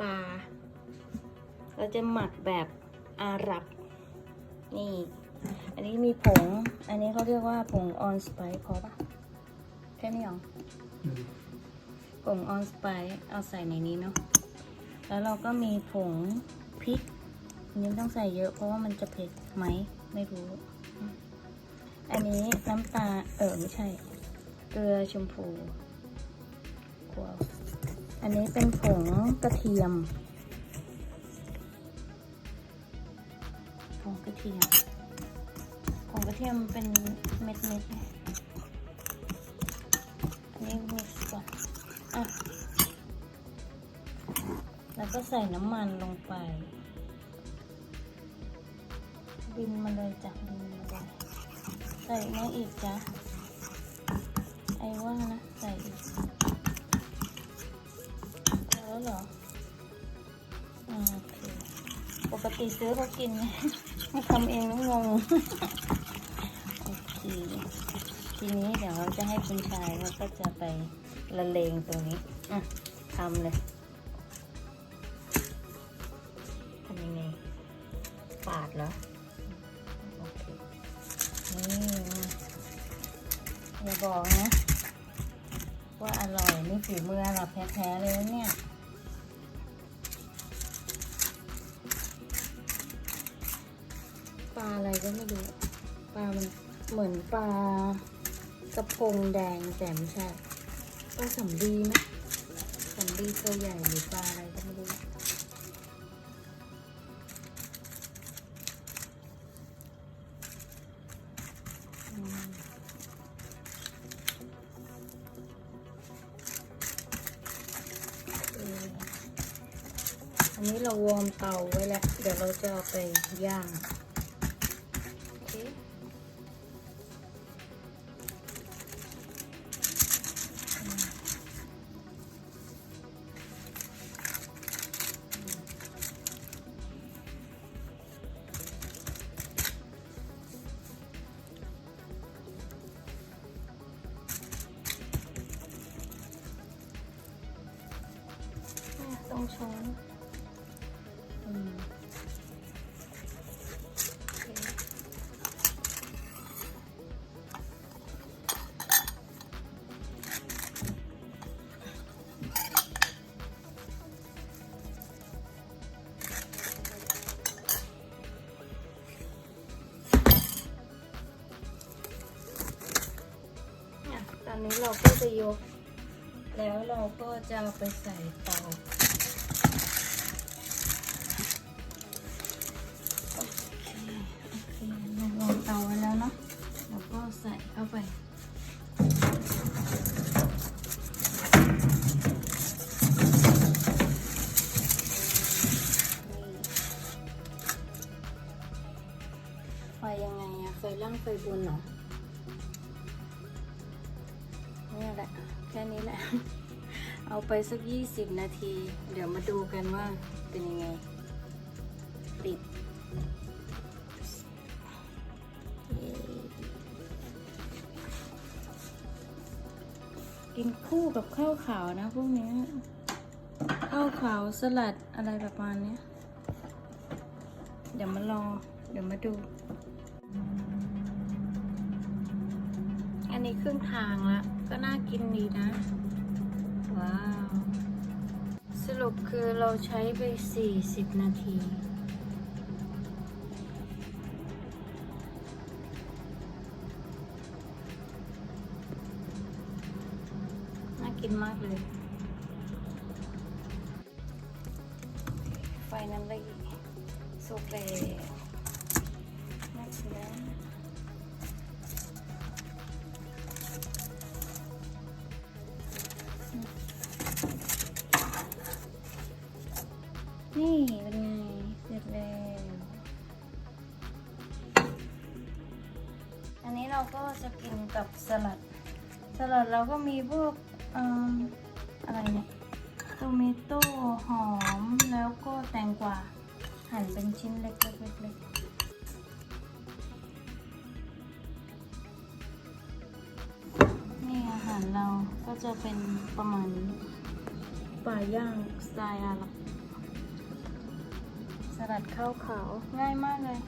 ปลา เราจะหมักแบบอาหรับ นี่ อันนี้มีผง อันนี้เขาเรียกว่าผงออนสไปซ์พอปะแค่นี้หรอผงออนสไปซ์เอาใส่ในนี้เนาะ แล้วเราก็มีผงพริกอันนี้ต้องใส่เยอะเพราะว่ามันจะเผ็ดไหม ไม่รู้ อันนี้น้ำตา เออไม่ใช่ เกลือชมพู อันนี้เป็นผงกระเทียม ผงกระเทียม ผงกระเทียมเป็นเม็ดเม็ดๆอันนี้มิกซ์ก่อนอะแล้วก็ใส่น้ำมันลงไป บินมาเลยจ้ะบินมาเลย ใส่ม่อีกจ้ะไอ้ว่านะ ใส่ ติซื้อเขากินไงมาทำเองแล้วงงโอเคทีนี้เดี๋ยวเราจะให้คุณชายเขาก็จะไปละเลงตรงนี้อะทำเลยทำยังไงปาดเหรอโอเคนี่อย่าบอกนะว่าอร่อยนี่ฝีมือเราแท้ๆเลยเนี่ย ลาอะไรก็ไม่รู้ปลามันเหมือนปลากระพงแดงแต่ไม่ใช่ปลาสำลีไหมสำลีตัวใหญ่หรือปลาอะไรก็ไม่รู้อันนี้เราวอร์มเตาไว้แล้ว เดี๋ยวเราจะเอาไปย่าง ช้อนอืมตอนนี้เราก็จะยก แล้วเราก็จะไปใส่เต ไฟบนเหรอนี่แหละ แค่นี้แหละ เอาไปสักยี่สิบนาที เดี๋ยวมาดูกันว่าเป็นยังไง ปิดกินคู่กับข้าวขาวนะพวกนี้ข้าวขาวสลัดอะไรประมาณนี้ เดี๋ยวมารอ เดี๋ยวมาดู นนี้ครึ่งทางละก็น่ากินดีนะ ว้าว สรุปคือเราใช้ไป 40 นาทีน่ากินมากเลย ไฟนั้นเลยสุกเลย นี่เป็นไงเสร็จแล้วอันนี้เราก็จะกินกับสลัด สลัดเราก็มีพวกออะไรเนี่ยโตเมโต้หอมแล้วก็แตงกวาหั่นเป็นชิ้นเล็กๆเล็กๆนี่อาหารเราก็จะเป็นประมาณนี้ปลาย่างสไตล์อาหรับ ลัดข้าวขาวง่ายมากเลย